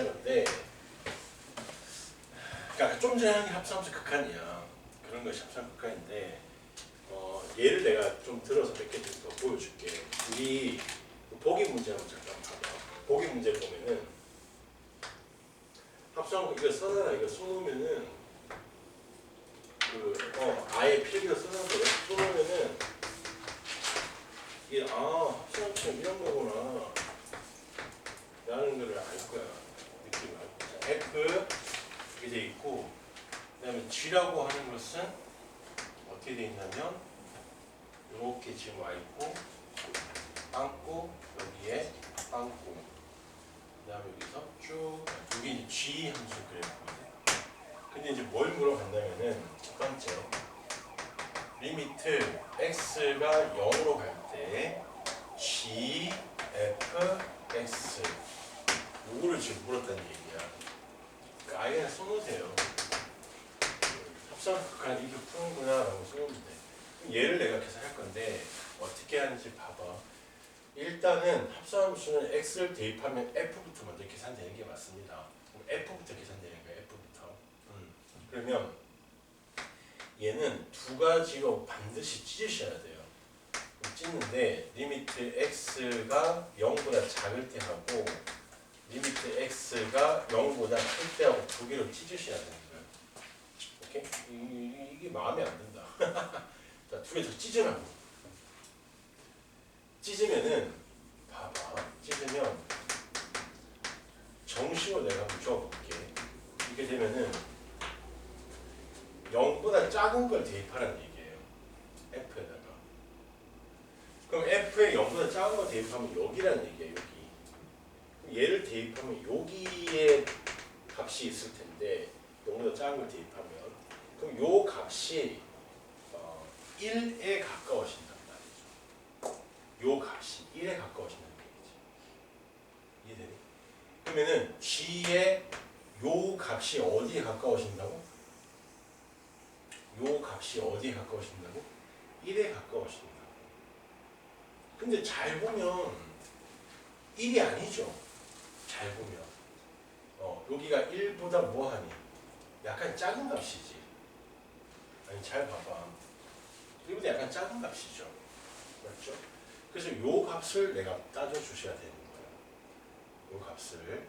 하는 건데 그러니까 좀 전에 한게 합성함수 극한이야. 그런 것이 합성함수 극한인데 어, 예를 내가 좀 들어서 몇 개 더 보여줄게. 우리 보기 문제 한번 잠깐 봐봐. 보기 문제 보면은 합성함수 이거 써놔라. 이거 써놓으면은 그 어, 아예 필기로 써놨거든 써놓으면은 이게 아 합성함수는 이런 거구나. 라는 거를 알 거야. F 이게 돼 있고 그 다음에 G라고 하는 것은 어떻게 돼 있냐면 이렇게 지금 와 있고 빵꾸 여기에 빵꾸 그 다음에 여기서 쭉 여기 이제 G 함수 그래프거든요. 근데 이제 뭘 물어본다면은 첫 번째 리미트 x가 0으로 갈 때 g f x 요거를 지금 물었다는 얘기야. 그 아예 써놓으세요. 합성 극한 이렇게 푸는구나 라고 써놓으면 돼. 얘를 내가 계산할 건데 어떻게 하는지 봐봐. 일단은 합성함수는 x를 대입하면 f부터 먼저 계산되는 게 맞습니다. 그럼 f부터 계산되는 거야. f부터. 음. 그러면 얘는 두 가지로 반드시 찢으셔야 돼요. 찢는데 리미트 x가 0보다 작을 때 하고 리미트 x가 0보다 클 때하고 두 개로 찢으셔야 거예요. 오케이? 이, 이- 이 게 마음에 안 든다. 자, 두 개 더 찢으라고. 찢으면은 봐봐. 찢으면 정식으로 내가 한번 줘볼게. 이게 되면은 0보다 작은 걸 대입하라는 얘기예요. f에다가. 그럼 f에 0보다 작은 걸 대입하면 여기라는 얘기예요. 얘를 대입하면 여기에 값이 있을 텐데 0보다 작은 걸 대입하면 그럼 요 값이 어, 1에 가까워진단 말이죠. 요 값이 1에 가까워진다는 얘기지. 이해되니? 그러면은 g의 요 값이 어디에 가까워진다고? 요 값이 어디에 가까워진다고? 1에 가까워진다고. 근데 잘 보면 1이 아니죠. 잘 보면. 어, 여기가 1보다 뭐하니? 약간 작은 값이지. 아니, 잘 봐봐. 1보다 약간 작은 값이죠. 맞죠? 그래서 요 값을 내가 따져주셔야 되는 거야. 요 값을.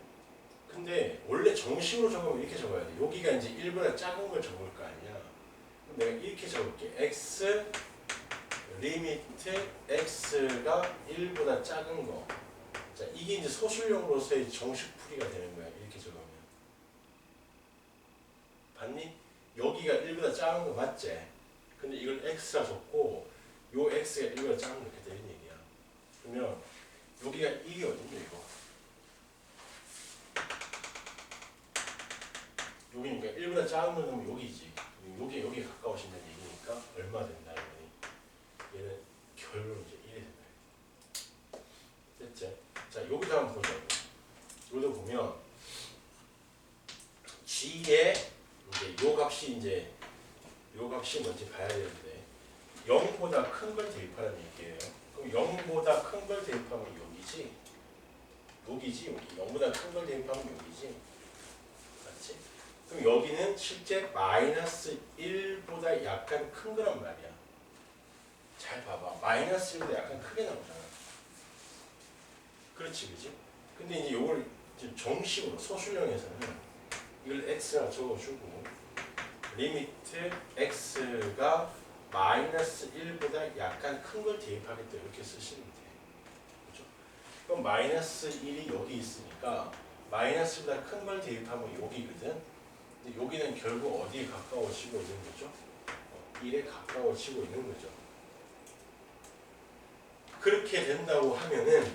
근데 원래 정식으로 적으면 이렇게 적어야 돼. 여기가 이제 1보다 작은 걸 적을 거 아니야. 그럼 내가 이렇게 적을게. x 리미트 x가 1보다 작은 거. 자, 이게 이제 소술용으로서의 정식 풀이가 되는 거야. 이렇게 적으면. 봤니? 여기가 1보다 작은 거 맞지? 근데 이걸 x라 적고 요 x가 1보다 작은 거 이렇게 되는 얘기야. 그러면 여기가 1이거든요, 이거. 여기니까 1보다 작은 건 그럼 여기지. 여기 여기 가까우신다는 얘기니까 얼마 된다 이거니. 얘는 결론 이제 1이 된다. 됐지? 자 여기도 한번 보자. 여기도 보면 g의 이제 요 값이 이제 요 값이 뭔지 봐야 되는데 0보다 큰 걸 대입하라는 얘기예요. 그럼 0보다 큰 걸 대입하면 여기지. 여기지 여기. 0보다 큰 걸 대입하면 여기지. 맞지? 그럼 여기는 실제 마이너스 1보다 약간 큰 거란 말이야. 잘 봐봐. 마이너스 1보다 약간 크게 나오잖아. 그렇지, 그지? 근데 이제 지금 정식으로 소수령에서는 이걸 x라 적어주고 리미트 x가 마이너스 1보다 약간 큰 걸 대입하겠다 이렇게 쓰시면 돼. 그죠? 그럼 마이너스 1이 여기 있으니까 마이너스보다 큰 걸 대입하면 여기거든. 근데 여기는 결국 어디에 가까워지고 있는 거죠? 어, 1에 가까워지고 있는 거죠. 그렇게 된다고 하면은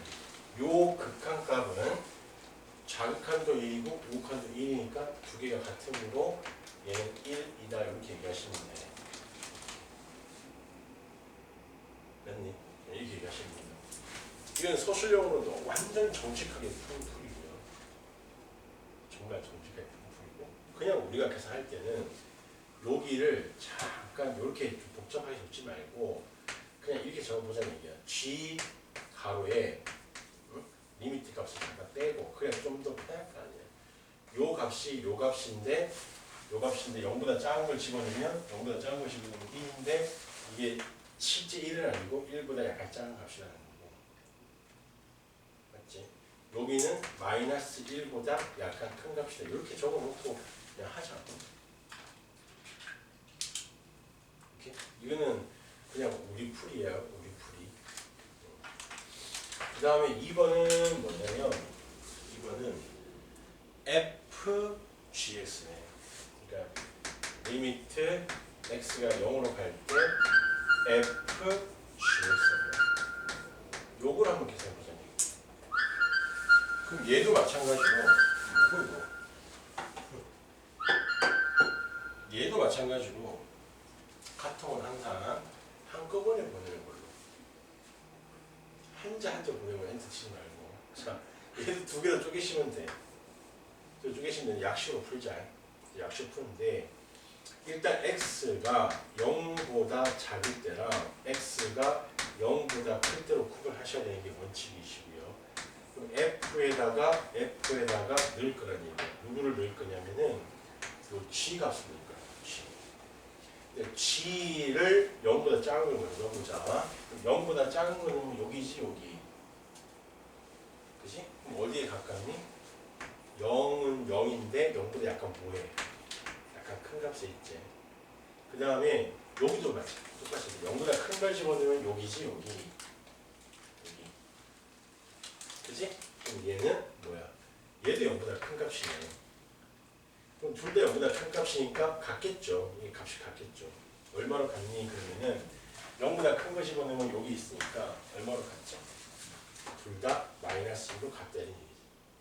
요 극한값은 자극한도 1이고 우극한도 1이니까 두 개가 같으므로 얘는 1이다 이렇게 얘기하시면 돼. 맞니? 이렇게 얘기하시면 돼요. 이건 서술형으로도 완전 정직하게 푸는 풀이고요. 정말 정직하게 푸는 풀이고 그냥 우리가 계산할 때는 여기를 잠깐 이렇게 좀 복잡하게 적지 말고 그냥 이렇게 적어보자는 얘기야. G 가로에 응? 리미트 값을 잠깐 빼고 그래야 좀더 편할 거 아니야. 요 값이 요 값인데 요 값인데 0보다 작은 걸 집어넣으면 0보다 작은 걸 집어넣으면 1인데 이게 실제 1은 아니고 1보다 약간 작은 값이라는 거고. 맞지? 여기는 마이너스 1보다 약간 큰 값이다. 이렇게 적어놓고 그냥 하자. 이렇게 이거는 그냥 우리 풀이야 우리 풀이. 그 다음에 2번은 뭐냐면 2번은 FGS네 리미트 x가 0으로 갈 때 FGS 요걸 한번 계산해 보자 그럼 얘도 마찬가지로 이거 이거 얘도 마찬가지로 카톡은 항상 한꺼번에 보내는 걸로. 한자 한자 보내고 엔트 치지 말고. 자 얘도 두 개로 쪼개시면 돼. 저 쪼개시면 약식으로 풀자. 약식 푸는데 일단 x가 0보다 작을 때랑 x가 0보다 클 때로 구분하셔야 되는 게 원칙이시고요 그럼 f에다가 f에다가 넣을 거란 얘기예요 누구를 넣을 거냐면은 요 g 값을 넣을 거야 g 근데 g를 0보다 작은 걸 먼저 넣어 보자. 그럼 0보다 작은 거는 여기지 여기. 그지? 그럼 어디에 가깝니? 0은 0인데 0보다 약간 뭐해? 약간 큰 값에 있지. 그 다음에 여기도 마찬 똑같이 0보다 큰 걸 집어넣으면 여기지 여기. 여기. 그지? 그럼 얘는 뭐야? 얘도 0보다 큰 값이네. 그럼 둘 다 0보다 큰 값이니까 같겠죠. 이게 값이 같겠죠. 얼마로 같니? 그러면은 0보다 큰 거 집어넣으면 여기 있으니까 얼마로 같죠? 둘 다 마이너스 1로 같다는 얘기지.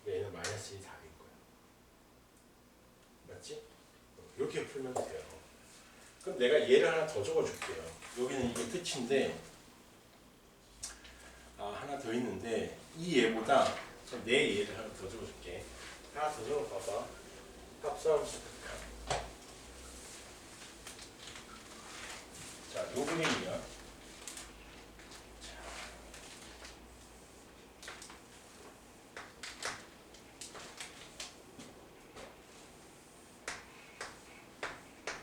그러니까 얘는 마이너스 1이 답인 거야. 맞지? 이렇게 풀면 돼요. 그럼 내가 얘를 하나 더 적어줄게요. 여기는 이게 끝인데 아 하나 더 있는데 이 얘보다 내 얘를 하나 더 적어줄게. 하나 더 적어봐봐. 합성수 극한. 자, 요 그림이야.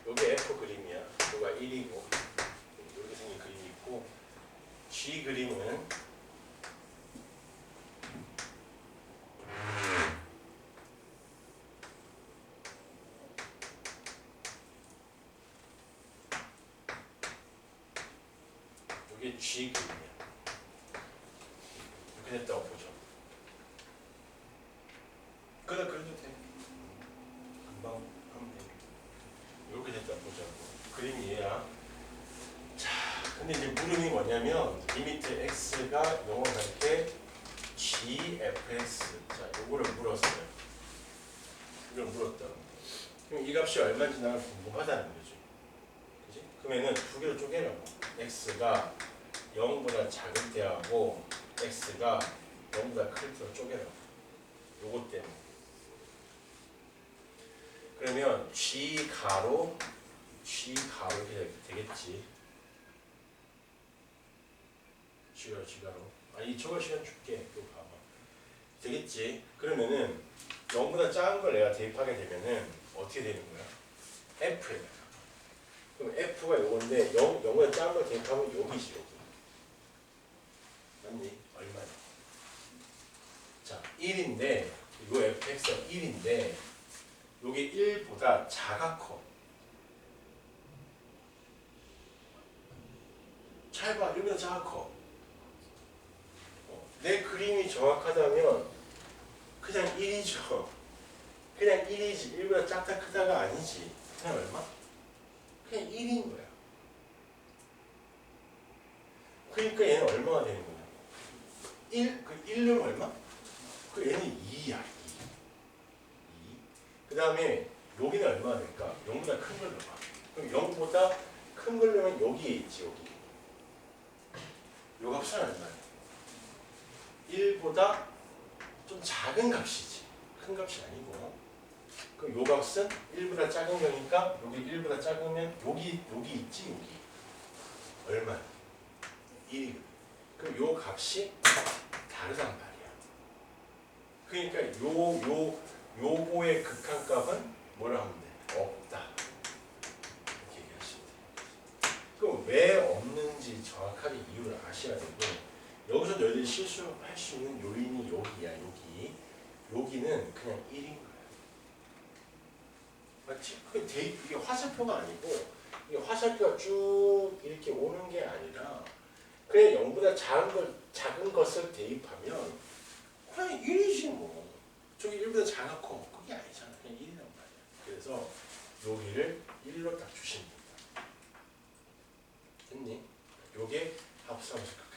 요게 F 그림이야. 요가 1이고 이렇게 생긴 그림이 있고 이게 G 그림이야. 이렇게 됐다고 보죠. 그래 그래도 돼. 금방 하면 돼. 이렇게 됐다고 보자고. 그림이 얘야. 자, 근데 이제 물음이 뭐냐면 리미트 x가 0을 갈때 gfx. 자, 요거를 물었어요. 이걸 물었다고. 그럼 이 값이 얼마인지 나는 궁금하다는 거죠. 그지? 그러면은 두 개로 쪼개라고. x가 0보다 작은 때하고 x가 0보다 클 때로 쪼개라고. 요거 때문에. 그러면 g 가로 g 가로 이렇게 되겠지. G 가로 g 가로. 아니 저거 시간 줄게. 이거 봐봐. 되겠지. 그러면은 0보다 작은 걸 내가 대입하게 되면은 어떻게 되는 거야? f에다가. 그럼 f가 요건데 0, 0보다 작은 걸 대입하면 여기지 여기. 맞니? 얼마냐? 자, 1인데 요 fx가 1인데 요게 1보다 작아 커. 잘 봐, 1보다 작아 커. 그림이 정확하다면 그냥 1이죠. 그냥 1이지. 1보다 작다 크다가 아니지. 그냥 얼마? 그냥 1인 거야. 그러니까 얘는 얼마가 되는 거야? 1, 그 1은 얼마? 그 얘는 2야. 2. 2. 그 다음에 여기는 얼마나 될까? 0보다 큰걸 넣어봐. 그럼 0보다 큰걸 넣으면 여기에 있지, 여기. 요 값은 얼마야? 1보다 좀 작은 값이지. 큰 값이 아니고. 그럼 요 값은 1보다 작은 거니까 여기 1보다 작으면 여기, 여기 있지, 여기. 얼마? 1. 그럼 요 값이 다르단 말이야. 그러니까 요, 요 요거의 극한값은 뭐라 하면 돼? 없다. 이렇게 얘기하시면 돼요. 그럼 왜 없는지 정확하게 이유를 아셔야 되고 너희들이 실수할 수 있는 요인이 여기야 여기. 여기는 그냥 1인 거야. 맞지? 그 대, 이게 화살표가 아니고 이게 화살표가 쭉 이렇게 오는 게 아니라 그냥 0보다 작은 걸 작은 것을 대입하면 그냥 1이지 뭐. 저기 1보다 작고 그게 아니잖아. 그냥 1이란 말이야. 그래서 여기를 1로 딱 주시면 된다. 됐니? 요게 합성식